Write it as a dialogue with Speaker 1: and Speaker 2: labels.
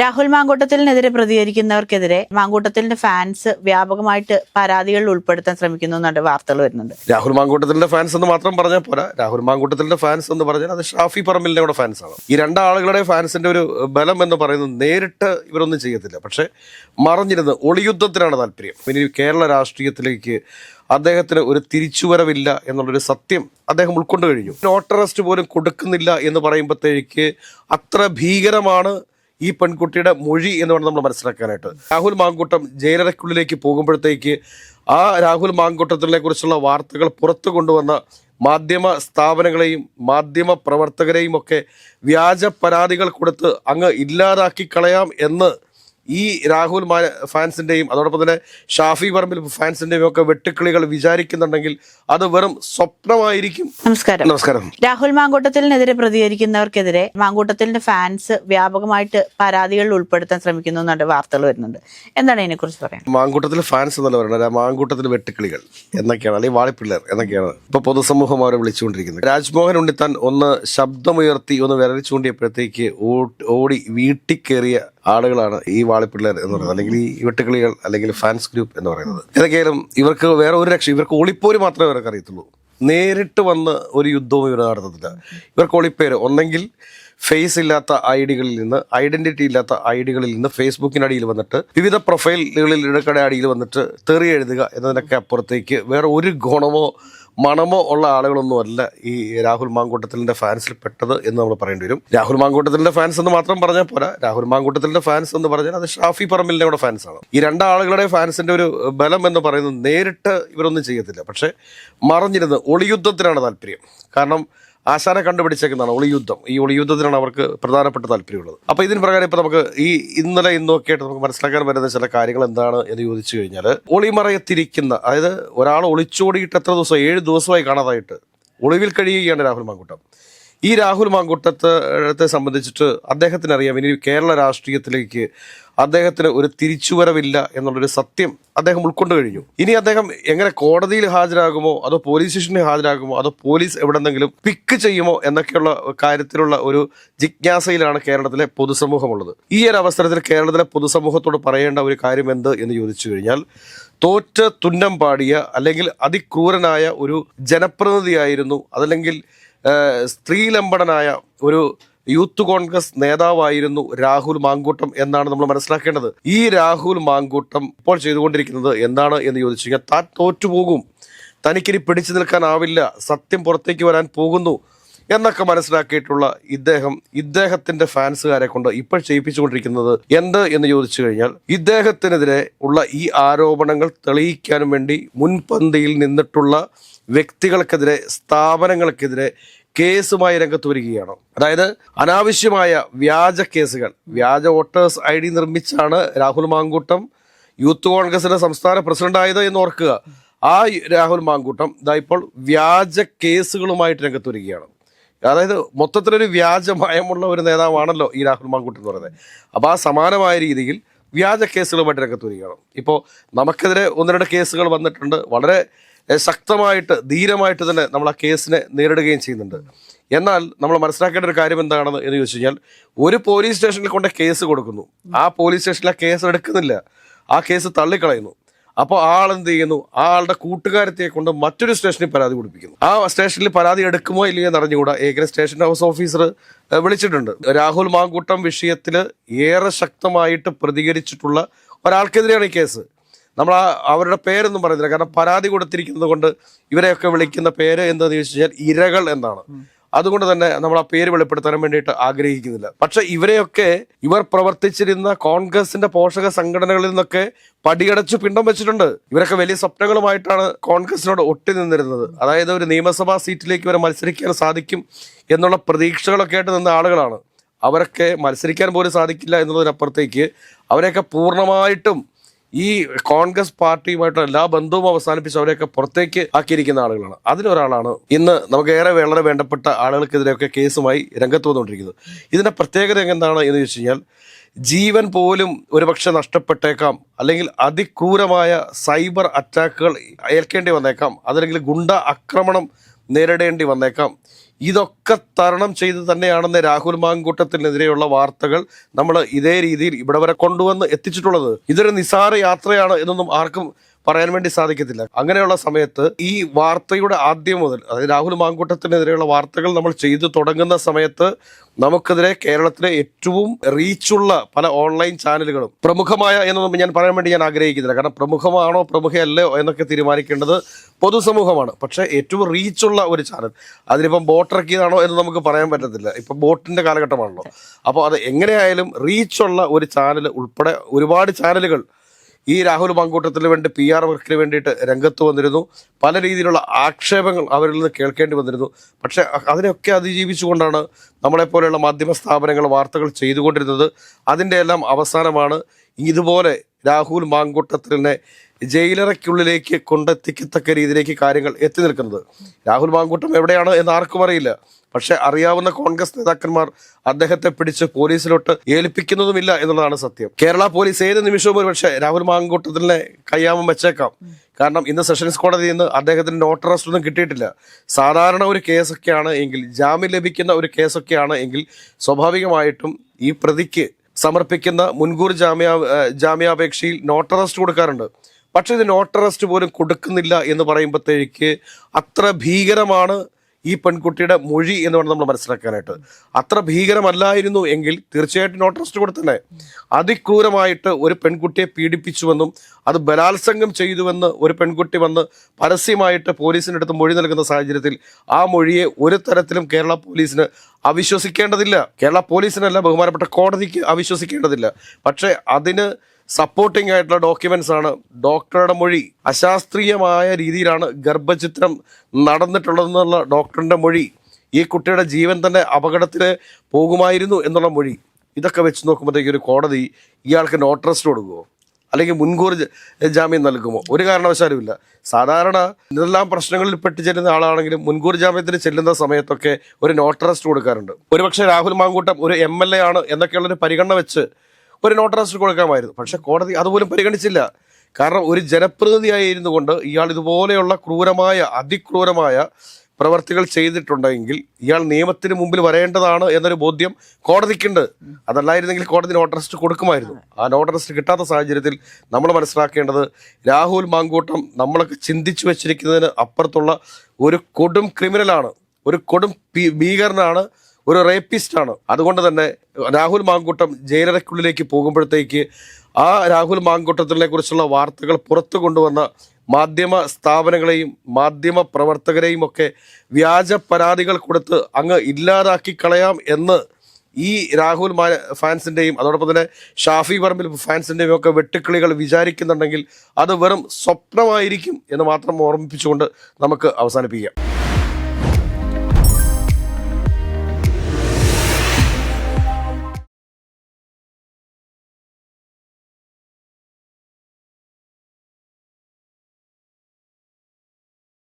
Speaker 1: Rahul മാങ്കൂട്ടത്തിനെതിരെ പ്രതികരിക്കുന്നവർക്കെതിരെ മാങ്കൂട്ടത്തിന്റെ fans വ്യാപകമായിട്ട് പരാതികൾ ഉൾപ്പെടുത്താൻ ശ്രമിക്കുന്നു എന്നാണ് വാർത്തകൾ വരുന്നുണ്ട്
Speaker 2: രാഹുൽ മാങ്കൂട്ടത്തിന്റെ ഫാൻസ് എന്ന് മാത്രം പറഞ്ഞാൽ പോരാ. രാഹുൽ മാങ്കൂട്ടത്തിന്റെ ഫാൻസ് എന്ന് പറഞ്ഞാൽ അത് ഷാഫി പറമ്പിലിന്റെ കൂടെ ഫാൻസ് ആണ്. ഈ രണ്ടാളുകളുടെ ഫാൻസിന്റെ ഒരു ബലം എന്ന് പറയുന്നത് നേരിട്ട് ഇവരൊന്നും ചെയ്യത്തില്ല. പക്ഷെ മറഞ്ഞിരുന്ന് ഒളിയുദ്ധത്തിനാണ് താല്പര്യം. ഇനി കേരള രാഷ്ട്രീയത്തിലേക്ക് അദ്ദേഹത്തിന് ഒരു തിരിച്ചുവരവില്ല എന്നുള്ളൊരു സത്യം അദ്ദേഹം ഉൾക്കൊണ്ടു കഴിഞ്ഞു. നോട്ട് അറസ്റ്റ് പോലും കൊടുക്കുന്നില്ല എന്ന് പറയുമ്പോഴത്തേക്ക് അത്ര ഭീകരമാണ് ഈ പെൺകുട്ടിയുടെ മൊഴി എന്ന് വേണം നമ്മൾ മനസ്സിലാക്കാനായിട്ട്. രാഹുൽ മാങ്കൂട്ടം ജയിലറയ്ക്കുള്ളിലേക്ക് പോകുമ്പോഴത്തേക്ക് ആ രാഹുൽ മാങ്കൂട്ടത്തിനെ കുറിച്ചുള്ള വാർത്തകൾ പുറത്തു കൊണ്ടുവന്ന മാധ്യമ സ്ഥാപനങ്ങളെയും മാധ്യമ പ്രവർത്തകരെയും ഒക്കെ വ്യാജ പരാതികൾ കൊടുത്ത് അങ്ങ് ഇല്ലാതാക്കി കളയാം എന്ന് ഈ രാഹുൽ മാ ഫാൻസിന്റെയും അതോടൊപ്പം തന്നെ ഷാഫി പറമ്പിൽ ഫാൻസിന്റെയും ഒക്കെ വെട്ടുക്കിളികൾ വിചാരിക്കുന്നുണ്ടെങ്കിൽ അത് വെറും സ്വപ്നമായിരിക്കും.
Speaker 1: നമസ്കാരം.
Speaker 2: നമസ്കാരം.
Speaker 1: രാഹുൽ മാങ്കൂട്ടത്തിനെതിരെ പ്രതികരിക്കുന്നവർക്കെതിരെ മാങ്കൂട്ടത്തിന്റെ ഫാൻസ് വ്യാപകമായിട്ട് പരാതികളിൽ ഉൾപ്പെടുത്താൻ ശ്രമിക്കുന്നു എന്നുണ്ട് വാർത്തകൾ വരുന്നുണ്ട്. എന്താണ് ഇതിനെക്കുറിച്ച് പറയാൻ?
Speaker 2: മാങ്കൂട്ടത്തിൽ ഫാൻസ് എന്നല്ല പറയുന്നത് മാങ്കൂട്ടത്തിൽ വെട്ടുക്കിളികൾ എന്നൊക്കെയാണ് അല്ലെങ്കിൽ വാളിപ്പിള്ളേർ എന്നൊക്കെയാണ് ഇപ്പൊ പൊതുസമൂഹം അവരെ വിളിച്ചുകൊണ്ടിരിക്കുന്നത്. രാജ്മോഹൻ ഉണ്ണിത്താൻ ഒന്ന് ശബ്ദമുയർത്തി ഒന്ന് വിരൽ ചൂണ്ടിയപ്പോഴത്തേക്ക് ഓടി വീട്ടിൽ കയറിയ ആളുകളാണ് ഈ വാളിപ്പിള്ളേർ എന്ന് പറയുന്നത്. അല്ലെങ്കിൽ ഈ വെട്ടുക്കിളികൾ അല്ലെങ്കിൽ ഫാൻസ് ഗ്രൂപ്പ് എന്ന് പറയുന്നത്. ഏതൊക്കെയാലും ഇവർക്ക് വേറെ ഒരു രക്ഷ ഇവർക്ക് ഒളിപ്പോര് മാത്രമേ ഇവർക്ക് അറിയത്തുള്ളൂ. നേരിട്ട് വന്ന് ഒരു യുദ്ധവും ഇവർ നടത്തത്തില്ല. ഇവർക്ക് ഒളിപ്പേര്. ഒന്നെങ്കിൽ ഫേസ് ഇല്ലാത്ത ഐ ഡികളിൽ നിന്ന് ഐഡന്റിറ്റി ഇല്ലാത്ത ഐ ഡികളിൽ നിന്ന് ഫേസ്ബുക്കിനടിയിൽ വന്നിട്ട് വിവിധ പ്രൊഫൈലുകളിൽ ഇടക്കട അടിയിൽ വന്നിട്ട് തെറി എഴുതുക എന്നതിനൊക്കെ അപ്പുറത്തേക്ക് വേറെ ഒരു ഗുണമോ മണമോ ഉള്ള ആളുകളൊന്നും അല്ല ഈ രാഹുൽ മാങ്കൂട്ടത്തിലിന്റെ ഫാൻസിൽ പെട്ടത് എന്ന് നമ്മൾ പറയേണ്ടി വരും. രാഹുൽ മാങ്കൂട്ടത്തിലിന്റെ ഫാൻസ് എന്ന് മാത്രം പറഞ്ഞാൽ പോരാ. രാഹുൽ മാങ്കൂട്ടത്തിലിന്റെ ഫാൻസ് എന്ന് പറഞ്ഞാൽ അത് ഷാഫി പറമ്പിലിന്റെ കൂടെ ഫാൻസ് ആണ്. ഈ രണ്ടാളുകളുടെ ഫാൻസിന്റെ ഒരു ബലം എന്ന് പറയുന്നത് നേരിട്ട് ഇവരൊന്നും ചെയ്യത്തില്ല. പക്ഷെ മറഞ്ഞിരുന്ന് ഒളിയുദ്ധത്തിനാണ് താല്പര്യം. കാരണം ആശാനെ കണ്ടുപിടിച്ചേക്കുന്നതാണ് ഒളിയുദ്ധം. ഈ ഒളിയുദ്ധത്തിനാണ് അവർക്ക് പ്രധാനപ്പെട്ട താല്പര്യമുള്ളത്. അപ്പൊ ഇതിന് പ്രകാരം ഇപ്പൊ നമുക്ക് ഈ ഇന്നലെ ഇന്നൊക്കെ ആയിട്ട് നമുക്ക് മനസ്സിലാക്കാൻ വരുന്ന ചില കാര്യങ്ങൾ എന്താണ് എന്ന് ചോദിച്ചു കഴിഞ്ഞാൽ ഒളിമറയത്തിരിക്കുന്ന അതായത് ഒരാൾ ഒളിച്ചോടിയിട്ട് എത്ര ദിവസം ഏഴ് ദിവസമായി കാണാതായിട്ട് ഒളിവിൽ കഴിയുകയാണ് രാഹുൽ മാങ്കൂട്ടം. ഈ രാഹുൽ മാങ്കൂട്ടത്തെ സംബന്ധിച്ചിട്ട് അദ്ദേഹത്തിന് അറിയാം ഇനി കേരള രാഷ്ട്രീയത്തിലേക്ക് അദ്ദേഹത്തിന് ഒരു തിരിച്ചുവരവില്ല എന്നുള്ളൊരു സത്യം അദ്ദേഹം ഉൾക്കൊണ്ടു കഴിഞ്ഞു. ഇനി അദ്ദേഹം എങ്ങനെ കോടതിയിൽ ഹാജരാകുമോ അതോ പോലീസ് സ്റ്റേഷനിൽ ഹാജരാകുമോ അതോ പോലീസ് എവിടെന്നെങ്കിലും പിക്ക് ചെയ്യുമോ എന്നൊക്കെയുള്ള കാര്യത്തിലുള്ള ഒരു ജിജ്ഞാസയിലാണ് കേരളത്തിലെ പൊതുസമൂഹമുള്ളത്. ഈ ഒരു അവസരത്തിൽ കേരളത്തിലെ പൊതുസമൂഹത്തോട് പറയേണ്ട ഒരു കാര്യം എന്ത് എന്ന് ചോദിച്ചു കഴിഞ്ഞാൽ തോറ്റ് തുന്നം പാടിയ അല്ലെങ്കിൽ അതിക്രൂരനായ ഒരു ജനപ്രതിനിധിയായിരുന്നു അതല്ലെങ്കിൽ ഏഹ്, സ്ത്രീലമ്പടനായ ഒരു യൂത്ത് കോൺഗ്രസ് നേതാവായിരുന്നു രാഹുൽ മാങ്കൂട്ടം എന്നാണ് നമ്മൾ മനസ്സിലാക്കേണ്ടത്. ഈ രാഹുൽ മാങ്കൂട്ടം ഇപ്പോൾ ചെയ്തുകൊണ്ടിരിക്കുന്നത് എന്താണ് എന്ന് ചോദിച്ചു കഴിഞ്ഞാൽ താൻ തോറ്റുപോകും. തനിക്കിനി പിടിച്ചു നിൽക്കാനാവില്ല. സത്യം പുറത്തേക്ക് വരാൻ പോകുന്നു എന്നൊക്കെ മനസ്സിലാക്കിയിട്ടുള്ള ഇദ്ദേഹം ഇദ്ദേഹത്തിന്റെ ഫാൻസുകാരെ കൊണ്ട് ഇപ്പോൾ ചെയ്യിപ്പിച്ചുകൊണ്ടിരിക്കുന്നത് എന്ത് എന്ന് ചോദിച്ചു കഴിഞ്ഞാൽ ഇദ്ദേഹത്തിനെതിരെ ഉള്ള ഈ ആരോപണങ്ങൾ തെളിയിക്കാനും വേണ്ടി മുൻപന്തിയിൽ നിന്നിട്ടുള്ള വ്യക്തികൾക്കെതിരെ സ്ഥാപനങ്ങൾക്കെതിരെ കേസുമായി രംഗത്ത് വരികയാണ്. അതായത് അനാവശ്യമായ വ്യാജ കേസുകൾ. വ്യാജ വോട്ടേഴ്സ് ഐ ഡി നിർമ്മിച്ചാണ് രാഹുൽ മാങ്കൂട്ടം യൂത്ത് കോൺഗ്രസിന്റെ സംസ്ഥാന പ്രസിഡന്റായത് എന്ന് ഓർക്കുക. ആ രാഹുൽ മാങ്കൂട്ടം ഇതാ ഇപ്പോൾ വ്യാജ കേസുകളുമായിട്ട് രംഗത്ത് വരികയാണ്. അതായത് മൊത്തത്തിലൊരു വ്യാജമയമുള്ള ഒരു നേതാവാണല്ലോ ഈ രാഹുൽ മാങ്കൂട്ടം എന്ന് പറയുന്നത്. അപ്പോൾ ആ സമാനമായ രീതിയിൽ വ്യാജ കേസുകളുമായിട്ട് രംഗത്ത് വരികയാണ്. ഇപ്പോൾ നമുക്കെതിരെ ഒന്ന് രണ്ട് കേസുകൾ വന്നിട്ടുണ്ട്. വളരെ ശക്തമായിട്ട് ധീരമായിട്ട് തന്നെ നമ്മൾ ആ കേസിനെ നേരിടുകയും ചെയ്യുന്നുണ്ട്. എന്നാൽ നമ്മൾ മനസ്സിലാക്കേണ്ട ഒരു കാര്യം എന്താണെന്ന് എന്ന് ചോദിച്ചു കഴിഞ്ഞാൽ ഒരു പോലീസ് സ്റ്റേഷനിൽ കൊണ്ട് കേസ് കൊടുക്കുന്നു. ആ പോലീസ് സ്റ്റേഷനിൽ ആ കേസ് എടുക്കുന്നില്ല. ആ കേസ് തള്ളിക്കളയുന്നു. അപ്പോൾ ആൾ എന്ത് ചെയ്യുന്നു? ആ ആളുടെ കൂട്ടുകാരത്തെ കൊണ്ട് മറ്റൊരു സ്റ്റേഷനിൽ പരാതി കൊടുപ്പിക്കുന്നു. ആ സ്റ്റേഷനിൽ പരാതി എടുക്കുമോ ഇല്ലയോ എന്ന് അറിഞ്ഞുകൂടാ. ഏകദേശം സ്റ്റേഷൻ ഹൗസ് ഓഫീസർ വിളിച്ചിട്ടുണ്ട്. രാഹുൽ മാങ്കൂട്ടം വിഷയത്തിൽ ഏറെ ശക്തമായിട്ട് പ്രതികരിച്ചിട്ടുള്ള ഒരാൾക്കെതിരെയാണ് ഈ കേസ്. നമ്മൾ ആ അവരുടെ പേരൊന്നും പറയുന്നില്ല. കാരണം പരാതി കൊടുത്തിരിക്കുന്നത് കൊണ്ട് ഇവരെയൊക്കെ വിളിക്കുന്ന പേര് എന്താണെന്ന് ചോദിച്ചു കഴിഞ്ഞാൽ ഇരകൾ എന്നാണ്. അതുകൊണ്ട് തന്നെ നമ്മൾ ആ പേര് വെളിപ്പെടുത്താൻ വേണ്ടിയിട്ട് ആഗ്രഹിക്കുന്നില്ല. പക്ഷെ ഇവരെയൊക്കെ ഇവർ പ്രവർത്തിച്ചിരുന്ന കോൺഗ്രസിന്റെ പോഷക സംഘടനകളിൽ നിന്നൊക്കെ പടിയടച്ചു പിണ്ടം വെച്ചിട്ടുണ്ട്. ഇവരൊക്കെ വലിയ സ്വപ്നങ്ങളുമായിട്ടാണ് കോൺഗ്രസിനോട് ഒട്ടി നിന്നിരുന്നത്. അതായത് ഒരു നിയമസഭാ സീറ്റിലേക്ക് ഇവരെ മത്സരിക്കാൻ സാധിക്കും എന്നുള്ള പ്രതീക്ഷകളൊക്കെ ആയിട്ട് നിന്ന ആളുകളാണ്. അവരൊക്കെ മത്സരിക്കാൻ പോലും സാധിക്കില്ല എന്നുള്ളതിനപ്പുറത്തേക്ക് അവരെയൊക്കെ പൂർണമായിട്ടും ഈ കോൺഗ്രസ് പാർട്ടിയുമായിട്ടുള്ള എല്ലാ ബന്ധവും അവസാനിപ്പിച്ച് അവരെയൊക്കെ പുറത്തേക്ക് ആക്കിയിരിക്കുന്ന ആളുകളാണ്. അതിലൊരാളാണ് ഇന്ന് നമുക്ക് ഏറെ വളരെ വേണ്ടപ്പെട്ട ആളുകൾക്കെതിരെയൊക്കെ കേസുമായി രംഗത്ത് വന്നുകൊണ്ടിരിക്കുന്നത്. ഇതിന്റെ പ്രത്യേകത എന്താണ് എന്ന് ചോദിച്ചു കഴിഞ്ഞാൽ ജീവൻ പോലും ഒരുപക്ഷെ നഷ്ടപ്പെട്ടേക്കാം അല്ലെങ്കിൽ അതിക്രൂരമായ സൈബർ അറ്റാക്കുകൾ ഏൽക്കേണ്ടി വന്നേക്കാം അതല്ലെങ്കിൽ ഗുണ്ട ആക്രമണം നേരിടേണ്ടി വന്നേക്കാം ഇതൊക്കെ തരണം ചെയ്ത് തന്നെയാണെന്ന് രാഹുൽ മാങ്കൂട്ടത്തിനെതിരെയുള്ള വാർത്തകൾ നമ്മൾ ഇതേ രീതിയിൽ ഇവിടെ വരെ കൊണ്ടുവന്ന് എത്തിച്ചിട്ടുള്ളത്. ഇതൊരു നിസാര യാത്രയാണ് എന്നൊന്നും ആർക്കും പറയാൻ വേണ്ടി സാധിക്കത്തില്ല. അങ്ങനെയുള്ള സമയത്ത് ഈ വാർത്തയുടെ ആദ്യം മുതൽ അതായത് രാഹുൽ മാങ്കൂട്ടത്തിനെതിരെയുള്ള വാർത്തകൾ നമ്മൾ ചെയ്തു തുടങ്ങുന്ന സമയത്ത് നമുക്കെതിരെ കേരളത്തിലെ ഏറ്റവും റീച്ചുള്ള പല ഓൺലൈൻ ചാനലുകളും പ്രമുഖമായ എന്നൊന്നും ഞാൻ പറയാൻ വേണ്ടി ഞാൻ ആഗ്രഹിക്കുന്നില്ല. കാരണം പ്രമുഖമാണോ പ്രമുഖയല്ലോ എന്നൊക്കെ തീരുമാനിക്കേണ്ടത് പൊതുസമൂഹമാണ്. പക്ഷേ ഏറ്റവും റീച്ചുള്ള ഒരു ചാനൽ അതിനിപ്പം ബോട്ട് ഇറക്കിയതാണോ എന്ന് നമുക്ക് പറയാൻ പറ്റത്തില്ല. ഇപ്പം ബോട്ടിന്റെ കാലഘട്ടമാണല്ലോ. അപ്പോൾ അത് എങ്ങനെയായാലും റീച്ചുള്ള ഒരു ചാനൽ ഉൾപ്പെടെ ഒരുപാട് ചാനലുകൾ ഈ രാഹുൽ മാങ്കൂട്ടത്തിന് വേണ്ടി പി ആർ വർക്കിന് വേണ്ടിയിട്ട് രംഗത്ത് വന്നിരുന്നു. പല രീതിയിലുള്ള ആക്ഷേപങ്ങൾ അവരിൽ നിന്ന് കേൾക്കേണ്ടി വന്നിരുന്നു. പക്ഷേ അതിനെയൊക്കെ അതിജീവിച്ചുകൊണ്ടാണ് നമ്മളെപ്പോലെയുള്ള മാധ്യമ സ്ഥാപനങ്ങൾ വാർത്തകൾ ചെയ്തുകൊണ്ടിരുന്നത്. അതിന്റെ എല്ലാം അവസാനമാണ്. ഇതുപോലെ രാഹുൽ മാങ്കൂട്ടത്തിനെ ജയിലറയ്ക്കുള്ളിലേക്ക് കൊണ്ടെത്തിക്കത്തക്ക രീതിയിലേക്ക് കാര്യങ്ങൾ എത്തി നിൽക്കുന്നത്. രാഹുൽ മാങ്കൂട്ടം എവിടെയാണ് എന്ന് ആർക്കും അറിയില്ല. പക്ഷെ അറിയാവുന്ന കോൺഗ്രസ് നേതാക്കന്മാർ അദ്ദേഹത്തെ പിടിച്ച് പോലീസിലോട്ട് ഏൽപ്പിക്കുന്നതുമില്ല എന്നുള്ളതാണ് സത്യം. കേരള പോലീസ് ഏത് നിമിഷവും ഒരു പക്ഷേ രാഹുൽ മാങ്കൂട്ടത്തിനെ കയ്യാമം വെച്ചേക്കാം. കാരണം ഇന്ന് സെഷൻസ് കോടതിയിൽ നിന്ന് അദ്ദേഹത്തിന് നോട്ട് അറസ്റ്റ് ഒന്നും കിട്ടിയിട്ടില്ല. സാധാരണ ഒരു കേസൊക്കെയാണ് എങ്കിൽ ജാമ്യം ലഭിക്കുന്ന ഒരു കേസൊക്കെയാണ് എങ്കിൽ സ്വാഭാവികമായിട്ടും ഈ പ്രതിക്ക് സമർപ്പിക്കുന്ന മുൻകൂർ ജാമ്യാ ജാമ്യാപേക്ഷയിൽ നോട്ട് അറസ്റ്റ് കൊടുക്കാറുണ്ട്. പക്ഷേ ഇത് നോട്ട് അറസ്റ്റ് പോലും കൊടുക്കുന്നില്ല എന്ന് പറയുമ്പോഴത്തേക്ക് അത്ര ഭീകരമാണ് ഈ പെൺകുട്ടിയുടെ മൊഴി എന്ന് വേണം നമ്മൾ മനസ്സിലാക്കാനായിട്ട്. അത്ര ഭീകരമല്ലായിരുന്നു എങ്കിൽ തീർച്ചയായിട്ടും നോട്ടറിസ്റ്റ് കൊടുത്തന്നെ അതിക്രൂരമായിട്ട് ഒരു പെൺകുട്ടിയെ പീഡിപ്പിച്ചുവെന്നും അത് ബലാത്സംഗം ചെയ്തുവെന്ന് ഒരു പെൺകുട്ടി വന്ന് പരസ്യമായിട്ട് പോലീസിന്റെ അടുത്ത് മൊഴി നൽകുന്ന സാഹചര്യത്തിൽ ആ മൊഴിയെ ഒരു തരത്തിലും കേരള പോലീസിന് അവിശ്വസിക്കേണ്ടതില്ല. കേരള പോലീസിനല്ല ബഹുമാനപ്പെട്ട കോടതിക്ക് അവിശ്വസിക്കേണ്ടതില്ല. പക്ഷേ അതിന് സപ്പോർട്ടിംഗ് ആയിട്ടുള്ള ഡോക്യുമെന്റ്സ് ആണ്. ഡോക്ടറുടെ മൊഴി അശാസ്ത്രീയമായ രീതിയിലാണ് ഗർഭചിത്രം നടന്നിട്ടുള്ളതെന്നുള്ള ഡോക്ടറിന്റെ മൊഴി ഈ കുട്ടിയുടെ ജീവൻ തന്നെ അപകടത്തിൽ പോകുമായിരുന്നു എന്നുള്ള മൊഴി. ഇതൊക്കെ വെച്ച് നോക്കുമ്പോഴത്തേക്ക് ഒരു കോടതി ഇയാൾക്ക് നോട്ടറസ്റ്റ് കൊടുക്കുമോ അല്ലെങ്കിൽ മുൻകൂർ ജാമ്യം നൽകുമോ? ഒരു കാരണവശാലുമില്ല. സാധാരണ ഇതെല്ലാം പ്രശ്നങ്ങളിൽ പെട്ടുചെല്ലുന്ന ആളാണെങ്കിലും മുൻകൂർ ജാമ്യത്തിന് ചെല്ലുന്ന സമയത്തൊക്കെ ഒരു നോട്ടറസ്റ്റ് കൊടുക്കാറുണ്ട്. ഒരുപക്ഷെ രാഹുൽ മാങ്കൂട്ടം ഒരു എ ആണ് എന്നൊക്കെയുള്ളൊരു പരിഗണന വെച്ച് ഒരു നോട്ട് അറസ്റ്റ് കൊടുക്കാമായിരുന്നു. പക്ഷെ കോടതി അതുപോലും പരിഗണിച്ചില്ല. കാരണം ഒരു ജനപ്രതിനിധിയായിരുന്നു കൊണ്ട് ഇയാൾ ഇതുപോലെയുള്ള ക്രൂരമായ അതിക്രൂരമായ പ്രവർത്തികൾ ചെയ്തിട്ടുണ്ടെങ്കിൽ ഇയാൾ നിയമത്തിന് മുമ്പിൽ വരേണ്ടതാണ് എന്നൊരു ബോധ്യം കോടതിക്കുണ്ട്. അതല്ലായിരുന്നെങ്കിൽ കോടതി നോട്ട് അറസ്റ്റ് കൊടുക്കുമായിരുന്നു. ആ നോട്ട് അറസ്റ്റ് കിട്ടാത്ത സാഹചര്യത്തിൽ നമ്മൾ മനസ്സിലാക്കേണ്ടത് രാഹുൽ മാങ്കൂട്ടം നമ്മളൊക്കെ ചിന്തിച്ചു വെച്ചിരിക്കുന്നതിന് അപ്പുറത്തുള്ള ഒരു കൊടും ക്രിമിനലാണ്. ഒരു കൊടും ഭീകരനാണ് ഒരു റേപ്പിസ്റ്റ് ആണ്. അതുകൊണ്ട് തന്നെ രാഹുൽ മാങ്കൂട്ടം ജയിലറയ്ക്കുള്ളിലേക്ക് പോകുമ്പോഴത്തേക്ക് ആ രാഹുൽ മാങ്കൂട്ടത്തിനെ കുറിച്ചുള്ള വാർത്തകൾ പുറത്തു കൊണ്ടുവന്ന മാധ്യമ സ്ഥാപനങ്ങളെയും മാധ്യമ പ്രവർത്തകരെയും ഒക്കെ വ്യാജ പരാതികൾ കൊടുത്ത് അങ്ങ് ഇല്ലാതാക്കി കളയാം എന്ന് ഈ രാഹുൽ മാ ഫാൻസിന്റെയും അതോടൊപ്പം തന്നെ ഷാഫി പറമ്പിൽ ഫാൻസിന്റെയും ഒക്കെ വെട്ടുക്കിളികൾ വിചാരിക്കുന്നുണ്ടെങ്കിൽ അത് വെറും സ്വപ്നമായിരിക്കും എന്ന് മാത്രം ഓർമ്മിപ്പിച്ചുകൊണ്ട് നമുക്ക് അവസാനിപ്പിക്കാം.